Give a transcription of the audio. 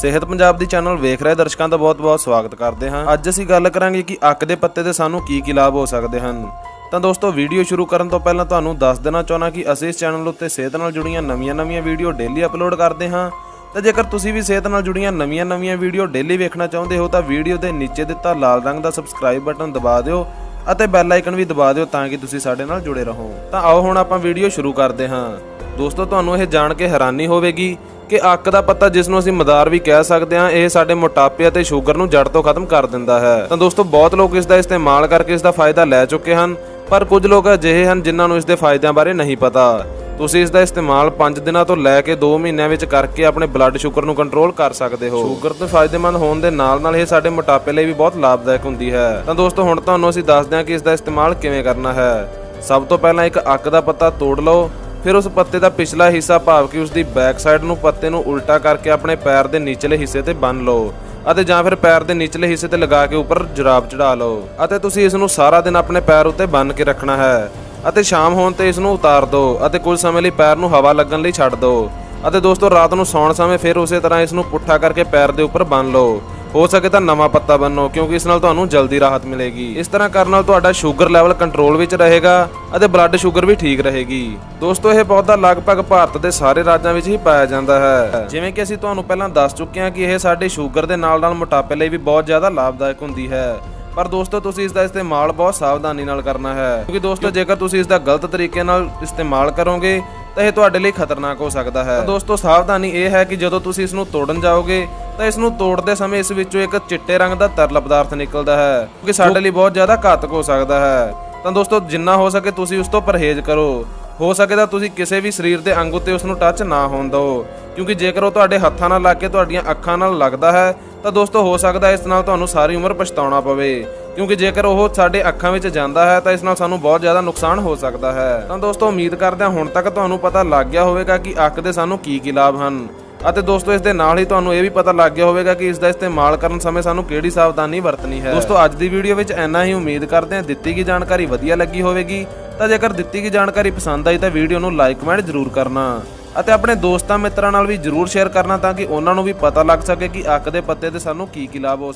ਸਿਹਤ ਪੰਜਾਬ ਦੀ ਚੈਨਲ ਵੇਖ ਰਹੇ ਦਰਸ਼ਕਾਂ ਦਾ ਬਹੁਤ-ਬਹੁਤ ਸਵਾਗਤ ਕਰਦੇ ਹਾਂ। ਅੱਜ ਅਸੀਂ ਗੱਲ ਕਰਾਂਗੇ ਕਿ ਅੱਕ ਦੇ ਪੱਤੇ ਦੇ ਸਾਨੂੰ ਕੀ ਕੀ ਲਾਭ ਹੋ ਸਕਦੇ ਹਨ। ਤਾਂ ਦੋਸਤੋ, ਵੀਡੀਓ ਸ਼ੁਰੂ ਕਰਨ ਤੋਂ ਪਹਿਲਾਂ ਤੁਹਾਨੂੰ ਦੱਸ ਦੇਣਾ ਚਾਹੁੰਦਾ ਕਿ ਅਸੀਂ ਇਸ ਚੈਨਲ ਉੱਤੇ ਸਿਹਤ ਨਾਲ ਜੁੜੀਆਂ ਨਵੀਆਂ-ਨਵੀਆਂ ਵੀਡੀਓ ਡੇਲੀ ਅਪਲੋਡ ਕਰਦੇ ਹਾਂ। ਤਾਂ ਜੇਕਰ ਤੁਸੀਂ ਵੀ ਸਿਹਤ ਨਾਲ ਜੁੜੀਆਂ ਨਵੀਆਂ-ਨਵੀਆਂ ਵੀਡੀਓ ਡੇਲੀ ਵੇਖਣਾ ਚਾਹੁੰਦੇ ਹੋ, ਤਾਂ ਵੀਡੀਓ ਦੇ ਨੀਚੇ ਦਿੱਤਾ ਲਾਲ ਰੰਗ ਦਾ ਸਬਸਕ੍ਰਾਈਬ ਬਟਨ ਦਬਾ ਦਿਓ ਅਤੇ ਬੈਲ ਆਈਕਨ ਵੀ ਦਬਾ ਦਿਓ ਤਾਂ ਕਿ ਤੁਸੀਂ ਸਾਡੇ ਨਾਲ ਜੁੜੇ ਰਹੋ। ਤਾਂ ਆਓ ਹੁਣ ਆਪਾਂ ਵੀਡੀਓ ਸ਼ੁਰੂ ਕਰਦੇ ਹਾਂ। ਦੋਸਤੋ, ਤੁਹਾਨੂੰ ਇਹ ਜਾਣ ਕੇ ਹੈਰਾਨੀ ਹੋਵੇਗੀ ਕਿ ਅੱਕ ਦਾ ਪੱਤਾ ਜਿਸ ਨੂੰ ਅਸੀਂ ਮਦਾਰ ਵੀ ਕਹਿ ਸਕਦੇ ਹਾਂ, ਇਹ ਸਾਡੇ ਮੋਟਾਪੇ ਅਤੇ ਸ਼ੂਗਰ ਨੂੰ ਜੜ ਤੋਂ ਖਤਮ ਕਰ ਦਿੰਦਾ ਹੈ। ਤਾਂ ਦੋਸਤੋ, ਬਹੁਤ ਲੋਕ ਇਸ ਦਾ ਇਸਤੇਮਾਲ ਕਰਕੇ ਇਸ ਦਾ ਫਾਇਦਾ ਲੈ ਚੁੱਕੇ ਹਨ, ਪਰ ਕੁਝ ਲੋਕ ਅਜਿਹੇ ਹਨ ਜਿਨ੍ਹਾਂ ਨੂੰ ਇਸ ਦੇ ਫਾਇਦਿਆਂ ਬਾਰੇ ਨਹੀਂ ਪਤਾ। ਤੁਸੀਂ ਇਸ ਦਾ ਇਸਤੇਮਾਲ 5 ਦਿਨਾਂ ਤੋਂ ਲੈ ਕੇ 2 ਮਹੀਨਿਆਂ ਵਿੱਚ ਕਰਕੇ ਆਪਣੇ ਬਲੱਡ ਸ਼ੂਗਰ ਨੂੰ ਕੰਟਰੋਲ ਕਰ ਸਕਦੇ ਹੋ। ਸ਼ੂਗਰ ਤੋਂ ਫਾਇਦੇਮੰਦ ਹੋਣ ਦੇ ਨਾਲ ਨਾਲ ਇਹ ਸਾਡੇ ਮੋਟਾਪੇ ਲਈ ਵੀ ਬਹੁਤ ਲਾਭਦਾਇਕ ਹੁੰਦੀ ਹੈ। ਤਾਂ ਦੋਸਤੋ, ਹੁਣ ਤੁਹਾਨੂੰ ਅਸੀਂ ਦੱਸਦੇ ਹਾਂ ਕਿ ਇਸ ਦਾ ਇਸਤੇਮਾਲ ਕਿਵੇਂ ਕਰਨਾ ਹੈ। ਸਭ ਤੋਂ ਪਹਿਲਾਂ ਇੱਕ ਅੱਕ ਦਾ ਪੱਤਾ ਤੋੜ ਲਓ। ਫਿਰ ਉਸ ਪੱਤੇ ਦਾ ਪਿਛਲਾ ਹਿੱਸਾ ਭਾਵ ਕਿ ਉਸ ਦੀ ਬੈਕ ਸਾਈਡ ਨੂੰ ਪੱਤੇ ਨੂੰ ਉਲਟਾ ਕਰਕੇ ਆਪਣੇ ਪੈਰ ਦੇ ਨਿਚਲੇ ਹਿੱਸੇ ਤੇ ਬੰਨ ਲਓ ਅਤੇ ਜਾਂ ਫਿਰ ਪੈਰ ਦੇ ਨਿਚਲੇ ਹਿੱਸੇ ਤੇ ਲਗਾ ਕੇ ਉੱਪਰ ਜੁਰਾਬ ਚੜਾ ਲਓ ਅਤੇ ਤੁਸੀਂ ਇਸ ਨੂੰ ਸਾਰਾ ਦਿਨ ਆਪਣੇ ਪੈਰ ਉੱਤੇ ਬੰਨ ਕੇ ਰੱਖਣਾ ਹੈ ਅਤੇ ਸ਼ਾਮ ਹੋਣ ਤੇ ਇਸ ਨੂੰ ਉਤਾਰ ਦਿਓ ਅਤੇ ਕੁਝ ਸਮੇਂ ਲਈ ਪੈਰ ਨੂੰ ਹਵਾ ਲੱਗਣ ਲਈ ਛੱਡ ਦਿਓ ਅਤੇ ਦੋਸਤੋ ਰਾਤ ਨੂੰ ਸੌਣ ਸਮੇਂ ਫਿਰ ਉਸੇ ਤਰ੍ਹਾਂ ਇਸ ਨੂੰ ਪੁੱਠਾ ਕਰਕੇ ਪੈਰ ਦੇ ਉੱਪਰ ਬੰਨ ਲਓ ਹੋ ਸਕੇ ਤਾਂ ਨਵਾਂ ਪੱਤਾ ਬੰਨੋ, ਕਿਉਂਕਿ ਇਸ ਨਾਲ ਤੁਹਾਨੂੰ ਜਲਦੀ ਰਾਹਤ ਮਿਲੇਗੀ। ਇਸ ਤਰ੍ਹਾਂ ਕਰਨ ਨਾਲ ਤੁਹਾਡਾ ਸ਼ੂਗਰ ਲੈਵਲ ਕੰਟਰੋਲ ਵਿੱਚ ਰਹੇਗਾ ਅਤੇ ਬਲੱਡ ਸ਼ੂਗਰ ਵੀ ਠੀਕ ਰਹੇਗੀ। ਦੋਸਤੋ, ਇਹ ਪੌਦਾ ਲਗਭਗ ਭਾਰਤ ਦੇ ਸਾਰੇ ਰਾਜਾਂ ਵਿੱਚ ਹੀ ਪਾਇਆ ਜਾਂਦਾ ਹੈ। ਜਿਵੇਂ ਕਿ ਅਸੀਂ ਤੁਹਾਨੂੰ ਪਹਿਲਾਂ ਦੱਸ ਚੁੱਕੇ ਹਾਂ ਕਿ ਇਹ ਸਾਡੇ ਸ਼ੂਗਰ ਦੇ ਨਾਲ ਨਾਲ ਮੋਟਾਪੇ ਲਈ ਵੀ ਬਹੁਤ ਜ਼ਿਆਦਾ ਲਾਭਦਾਇਕ ਹੁੰਦੀ ਹੈ। ਪਰ ਦੋਸਤੋ, ਤੁਸੀਂ ਇਸ ਦਾ ਇਸਤੇਮਾਲ ਬਹੁਤ ਸਾਵਧਾਨੀ ਨਾਲ ਕਰਨਾ ਹੈ। ਕਿਉਂਕਿ ਦੋਸਤੋ, ਜੇਕਰ ਤੁਸੀਂ ਇਸ ਦਾ ਗਲਤ ਤਰੀਕੇ ਨਾਲ ਇਸਤੇਮਾਲ ਕਰੋਗੇ, ਤਾਂ ਇਹ ਤੁਹਾਡੇ ਲਈ ਖਤਰਨਾਕ ਹੋ ਸਕਦਾ ਹੈ। ਦੋਸਤੋ, ਸਾਵਧਾਨੀ ਇਹ ਹੈ ਕਿ ਜਦੋਂ ਤੁਸੀਂ ਇਸ ਨੂੰ ਤੋੜਨ ਜਾਓਗੇ ਤਾਂ ਇਸ ਨੂੰ ਤੋੜਦੇ ਸਮੇਂ ਇਸ ਵਿੱਚੋਂ ਇੱਕ ਚਿੱਟੇ ਰੰਗ ਦਾ ਤਰਲ ਪਦਾਰਥ ਨਿਕਲਦਾ ਹੈ, ਕਿਉਂਕਿ ਸਾਡੇ ਲਈ ਬਹੁਤ ਜ਼ਿਆਦਾ ਘਾਤਕ ਹੋ ਸਕਦਾ ਹੈ। ਤਾਂ ਦੋਸਤੋ, ਜਿੰਨਾ ਹੋ ਸਕੇ ਤੁਸੀਂ ਉਸ ਤੋਂ ਪਰਹੇਜ਼ ਕਰੋ। ਹੋ ਸਕੇ ਤਾਂ ਤੁਸੀਂ ਕਿਸੇ ਵੀ ਸਰੀਰ ਦੇ ਅੰਗ ਉੱਤੇ ਉਸ ਨੂੰ ਟੱਚ ਨਾ ਹੋਣ ਦਿਓ, ਕਿਉਂਕਿ ਜੇਕਰ ਉਹ ਤੁਹਾਡੇ ਹੱਥਾਂ ਨਾਲ ਲੱਗ ਕੇ ਤੁਹਾਡੀਆਂ ਅੱਖਾਂ ਨਾਲ ਲੱਗਦਾ ਹੈ, ਤਾਂ ਦੋਸਤੋ ਹੋ ਸਕਦਾ ਇਸ ਨਾਲ ਤੁਹਾਨੂੰ ਸਾਰੀ ਉਮਰ ਪਛਤਾਉਣਾ ਪਵੇ। ਕਿਉਂਕਿ ਜੇਕਰ ਉਹ ਸਾਡੇ ਅੱਖਾਂ ਵਿੱਚ ਜਾਂਦਾ ਹੈ, ਤਾਂ ਇਸ ਨਾਲ ਸਾਨੂੰ ਬਹੁਤ ਜ਼ਿਆਦਾ ਨੁਕਸਾਨ ਹੋ ਸਕਦਾ ਹੈ। ਤਾਂ ਦੋਸਤੋ, ਉਮੀਦ ਕਰਦੇ ਹਾਂ ਹੁਣ ਤੱਕ ਤੁਹਾਨੂੰ ਪਤਾ ਲੱਗ ਗਿਆ ਹੋਵੇਗਾ ਕਿ ਅੱਖ ਦੇ ਸਾਨੂੰ ਕੀ ਕੀ ਲਾਭ ਹਨ। ਅਤੇ ਦੋਸਤੋ, ਇਸ ਦੇ ਨਾਲ ਹੀ ਤੁਹਾਨੂੰ ਇਹ ਵੀ ਪਤਾ ਲੱਗ ਗਿਆ ਹੋਵੇਗਾ ਕਿ ਇਸ ਦਾ ਇਸਤੇਮਾਲ ਕਰਨ ਸਮੇਂ ਸਾਨੂੰ ਕਿਹੜੀ ਸਾਵਧਾਨੀ ਵਰਤਣੀ ਹੈ। ਦੋਸਤੋ, ਅੱਜ ਦੀ ਵੀਡੀਓ ਵਿੱਚ ਇੰਨਾ ਹੀ। ਉਮੀਦ ਕਰਦੇ ਹਾਂ ਦਿੱਤੀ ਗਈ ਜਾਣਕਾਰੀ ਵਧੀਆ ਲੱਗੀ ਹੋਵੇਗੀ। ਤਾਂ ਜੇਕਰ ਦਿੱਤੀ ਗਈ ਜਾਣਕਾਰੀ ਪਸੰਦ ਆਈ ਤਾਂ ਵੀਡੀਓ ਨੂੰ ਲਾਈਕ, ਕਮੈਂਟ ਜ਼ਰੂਰ ਕਰਨਾ। ਅਤੇ ਆਪਣੇ ਦੋਸਤਾਂ, ਮਿੱਤਰਾਂ ਨਾਲ ਵੀ ਜ਼ਰੂਰ ਸ਼ੇਅਰ ਕਰਨਾ ਤਾਂ ਕਿ ਉਹਨਾਂ ਨੂੰ ਵੀ ਪਤਾ ਲੱਗ ਸਕੇ ਕਿ ਅੱਕ ਦੇ ਪੱਤੇ ਤੇ ਸਾਨੂੰ ਕੀ ਕੀ ਲਾਭ ਹੋ